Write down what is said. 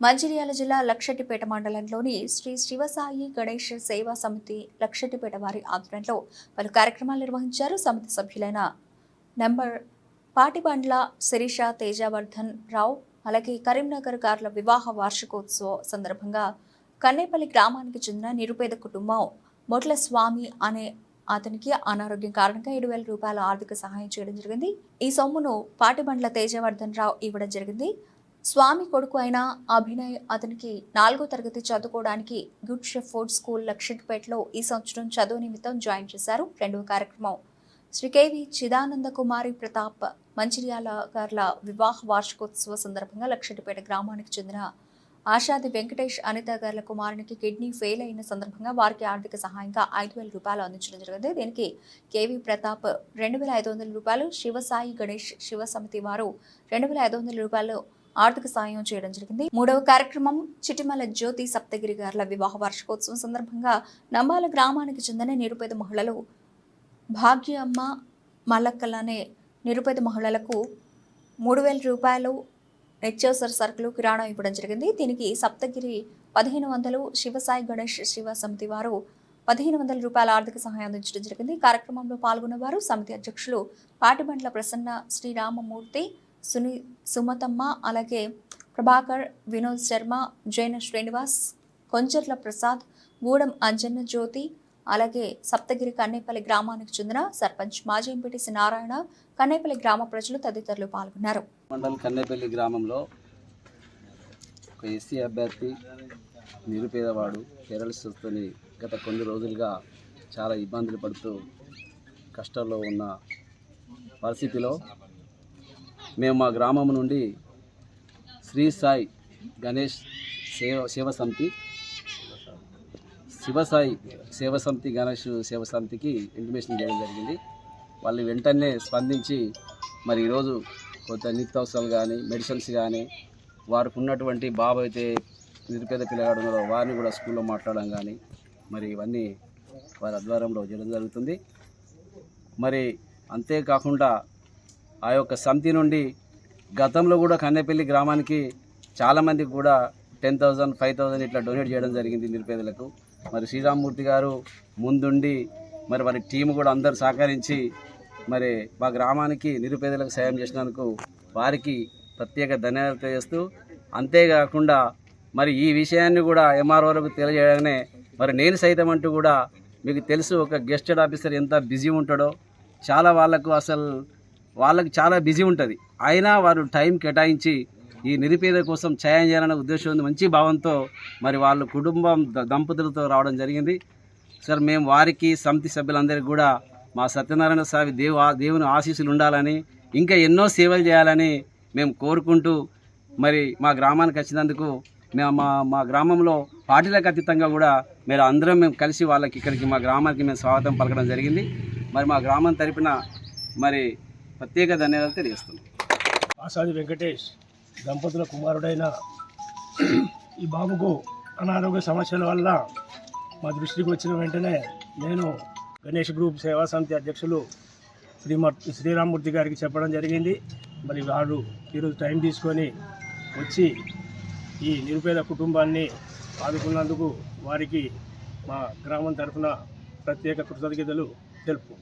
మంచిర్యాల జిల్లా లక్షటిపేట మండలంలోని శ్రీ శివసాయి గణేష్ సేవా సమితి లక్షటిపేట వారి ఆధ్వర్యంలో పలు కార్యక్రమాలు నిర్వహించారు సమితి సభ్యులైన నెంబర్ పాటిబండ్ల శిరీష తేజవర్ధన్ రావు అలాగే కరీంనగర్ గారుల వివాహ వార్షికోత్సవ సందర్భంగా కన్నేపల్లి గ్రామానికి చెందిన నిరుపేద కుటుంబం మొట్ల స్వామి అనే అతనికి అనారోగ్యం కారణంగా ఏడు వేల రూపాయల ఆర్థిక సహాయం చేయడం జరిగింది. ఈ సొమ్మును పాటిబండ్ల తేజవర్ధన్ రావు ఇవ్వడం జరిగింది. స్వామి కొడుకు అయిన అభినయ్ అతనికి నాలుగో తరగతి చదువుకోవడానికి గుడ్ షెఫోర్డ్ స్కూల్ లక్షిట్పేటలో ఈ సంవత్సరం చదువు నిమిత్తం జాయిన్ చేశారు. రెండవ కార్యక్రమం. శ్రీకేవి చిదానంద కుమారి ప్రతాప్ మంచిర్యాల గార్ల వివాహ వార్షికోత్సవ సందర్భంగా లక్షటిపేట గ్రామానికి చెందిన ఆషాది వెంకటేష్ అనిత గార్ల కుమారునికి కిడ్నీ ఫెయిల్ అయిన సందర్భంగా వారికి ఆర్థిక సహాయంగా ఐదు వేల రూపాయలు అందించడం జరిగింది. దీనికి కేవి ప్రతాప్ రెండు వేల ఐదు వందల రూపాయలు శివసాయి గణేష్ శివ సమితి వారు రెండు వేల ఐదు వందల రూపాయలు ఆర్థిక సాయం చేయడం జరిగింది. మూడవ కార్యక్రమం చిటిమల జ్యోతి సప్తగిరి గారుల వివాహ వార్షికోత్సవం సందర్భంగా నంబాల గ్రామానికి చెందిన నిరుపేద మహిళలు భాగ్యమ్మ మల్లక్కల్ అనే నిరుపేద మహిళలకు మూడు వేల రూపాయలు నిత్యావసర సరుకులు కిరాణా ఇవ్వడం జరిగింది. దీనికి సప్తగిరి పదిహేను వందలు శివసాయి గణేష్ శివ సమితి వారు పదిహేను వందల రూపాయల ఆర్థిక సహాయం అందించడం జరిగింది. కార్యక్రమంలో పాల్గొన్న వారు సమితి అధ్యక్షులు పాటిబండ్ల ప్రసన్న శ్రీరామమూర్తి సుని సుమతమ్మ అలాగే ప్రభాకర్ వినోద్ శర్మ జైన శ్రీనివాస్ కొంచెర్ల ప్రసాద్ గూడెం అంజన్న జ్యోతి అలాగే సప్తగిరి కన్నేపల్లి గ్రామానికి చెందిన సర్పంచ్ మాజీ ఎంపీటీసీ నారాయణ కన్నేపల్లి గ్రామ ప్రజలు తదితరులు పాల్గొన్నారు. మండలం కన్నేపల్లి గ్రామంలో ఒక ఎస్సీ అభ్యర్థి నిరుపేదవాడు పేరలిస్తుని గత కొన్ని రోజులుగా చాలా ఇబ్బందులు పడుతూ కష్టాల్లో ఉన్న పరిస్థితిలో మేము మా గ్రామం నుండి శ్రీ సాయి గణేష్ సేవ సేవ సమితి శివసాయి సేవ సమితి గణేష్ సేవ సమితికి ఇంటిమేషన్ చేయడం జరిగింది. వాళ్ళు వెంటనే స్పందించి మరి ఈరోజు కొంత నిత్యావసరాలు కానీ మెడిసిన్స్ కానీ వారికి ఉన్నటువంటి బాబు అయితే నిరుపేద పిల్లగాడు ఉన్నారో వారిని కూడా స్కూల్లో మాట్లాడడం కానీ మరి ఇవన్నీ వారి ఆధ్వర్యంలో చేయడం జరుగుతుంది. మరి అంతేకాకుండా ఆ యొక్క సమితి నుండి గతంలో కూడా కన్నెపల్లి గ్రామానికి చాలామందికి కూడా టెన్ థౌజండ్ ఫైవ్ థౌజండ్ ఇట్లా డొనేట్ చేయడం జరిగింది నిరుపేదలకు. మరి శ్రీరామ్మూర్తి గారు ముందుండి మరి వారి టీం కూడా అందరు సహకరించి మరి మా గ్రామానికి నిరుపేదలకు సాయం చేసినందుకు వారికి ప్రత్యేక ధన్యవాదాలు తెలియజేస్తూ అంతేకాకుండా మరి ఈ విషయాన్ని కూడా ఎంఆర్ఓలకు తెలియజేయగానే మరి నేను సైతం అంటూ కూడా మీకు తెలుసు ఒక గెస్టెడ్ ఆఫీసర్ ఎంత బిజీ ఉంటాడో చాలా వాళ్ళకు అసలు వాళ్ళకి చాలా బిజీ ఉంటుంది. అయినా వారు టైం కేటాయించి ఈ నిరుపేద కోసం ఛాయం చేయాలనే ఉద్దేశం ఉంది. మంచి భావంతో మరి వాళ్ళ కుటుంబం ద- దంపతులతో రావడం జరిగింది. సార్ మేము వారికి సమితి సభ్యులందరికీ కూడా మా సత్యనారాయణ స్వామి దేవు ఆ- దేవుని ఆశీస్సులు ఉండాలని ఇంకా ఎన్నో సేవలు చేయాలని మేము కోరుకుంటూ మరి మా గ్రామానికి వచ్చినందుకు మేము మా మా గ్రామంలో పార్టీలకు అతీతంగా కూడా మీరు అందరం మేము కలిసి వాళ్ళకి ఇక్కడికి మా గ్రామానికి మేము స్వాగతం పలకడం జరిగింది. మరి మా గ్రామం తరపున మరి ప్రత్యేక ధన్యవాదాలు తెలియజేస్తున్నాం. ఆసాది వెంకటేష్ దంపతుల కుమారుడైన ఈ బాబుకు అనారోగ్య సమస్యల వల్ల మా దృష్టికి వచ్చిన వెంటనే నేను గణేష్ గ్రూప్ సేవా సమితి అధ్యక్షులు శ్రీమూర్తి శ్రీరామ్మూర్తి గారికి చెప్పడం జరిగింది. మరి వారు ఈరోజు టైం తీసుకొని వచ్చి ఈ నిరుపేద కుటుంబాన్ని ఆదుకున్నందుకు వారికి మా గ్రామం తరఫున ప్రత్యేక కృతజ్ఞతలు తెలుపు